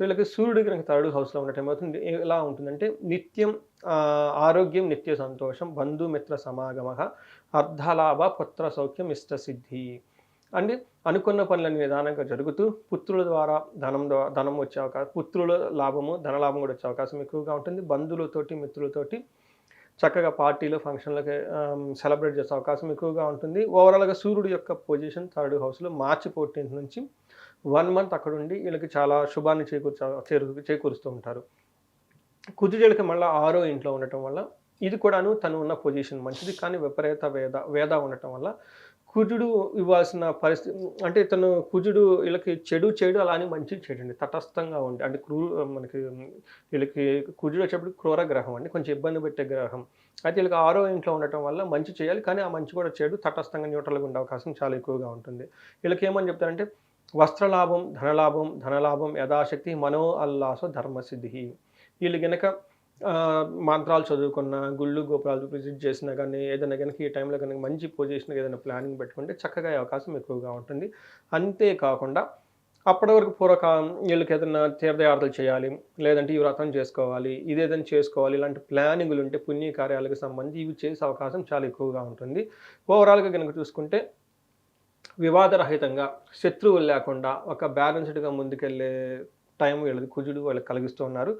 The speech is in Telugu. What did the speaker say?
వీళ్ళకి సూర్యుడు కనుక థర్డ్ హౌస్‌లో ఉండటం ఏమవుతుంది ఎలా ఉంటుందంటే నిత్యం ఆరోగ్యం, నిత్య సంతోషం, బంధుమిత్ర సమాగమ అర్ధలాభ, పుత్ర సౌఖ్యం, ఇష్ట సిద్ధి. అంటే అనుకున్న పనులన్నీ నిదానంగా జరుగుతూ పుత్రుల ద్వారా ధనం ద్వారా ధనం వచ్చే అవకాశం పుత్రుల లాభము, ధనలాభం కూడా వచ్చే అవకాశం ఎక్కువగా ఉంటుంది. బంధువులతోటి, మిత్రులతోటి చక్కగా పార్టీలు, ఫంక్షన్‌లకి సెలబ్రేట్ చేసే అవకాశం ఎక్కువగా ఉంటుంది. ఓవరాల్‌గా సూర్యుడు యొక్క పొజిషన్ థర్డ్ హౌస్‌లో మార్చి 14 నుంచి వన్ మంత్ అక్కడుండి వీళ్ళకి చాలా శుభాన్ని చేకూర్చ చేరు చేకూరుస్తూ ఉంటారు. కుజుడికి మళ్ళీ ఆరో ఇంట్లో ఉండటం వల్ల ఇది కూడాను తను ఉన్న పొజిషన్ మంచిది. కానీ విపరీత వేద వేద ఉండటం వల్ల కుజుడు ఇవ్వాల్సిన పరిస్థితి అంటే తను కుజుడు వీళ్ళకి చెడు చెడు అలా అని మంచి చెడండి. తటస్థంగా ఉండి అంటే క్రూ మనకి వీళ్ళకి కుజుడు వచ్చేప్పుడు క్రూర గ్రహం అండి. కొంచెం ఇబ్బంది పెట్టే గ్రహం. అయితే వీళ్ళకి ఆరో ఇంట్లో ఉండటం వల్ల మంచి చేయాలి. కానీ ఆ మంచి కూడా చెడు తటస్థంగా న్యూట్రల్‌గా ఉండే అవకాశం చాలా ఎక్కువగా ఉంటుంది. వీళ్ళకి ఏమని చెప్తారంటే వస్త్రలాభం, ధనలాభం, ధనలాభం యథాశక్తి మనో అల్లాసో ధర్మసిద్ధి వీళ్ళు గనక మంత్రాలు చదువుకున్న, గుళ్ళు, గోపురాలు విజిట్ చేసినా కానీ ఏదైనా గనక ఈ టైంలో గనక మంచి పొజిషన్ ఏదైనా ప్లానింగ్ పెట్టుకుంటే చక్కగా అవకాశం ఎక్కువగా ఉంటుంది. అంతేకాకుండా అప్పటి వరకు పూర్వకాలం వీళ్ళకి ఏదైనా తీర్థయాత్రలు చేయాలి, లేదంటే ఈ వ్రతం చేసుకోవాలి, ఇదేదైనా చేసుకోవాలి, ఇలాంటి ప్లానింగ్లు ఉంటే పుణ్య కార్యాలకు సంబంధించి ఇవి చేసే అవకాశం చాలా ఎక్కువగా ఉంటుంది. ఓవరాల్‌గా గనక చూసుకుంటే వివాదరహితంగా, శత్రువులు లేకుండా ఒక బ్యాలెన్స్‌డ్‌గా ముందుకెళ్ళే టైం వీళ్ళది కుజుడు వాళ్ళకి కలిగిస్తూ ఉన్నారు.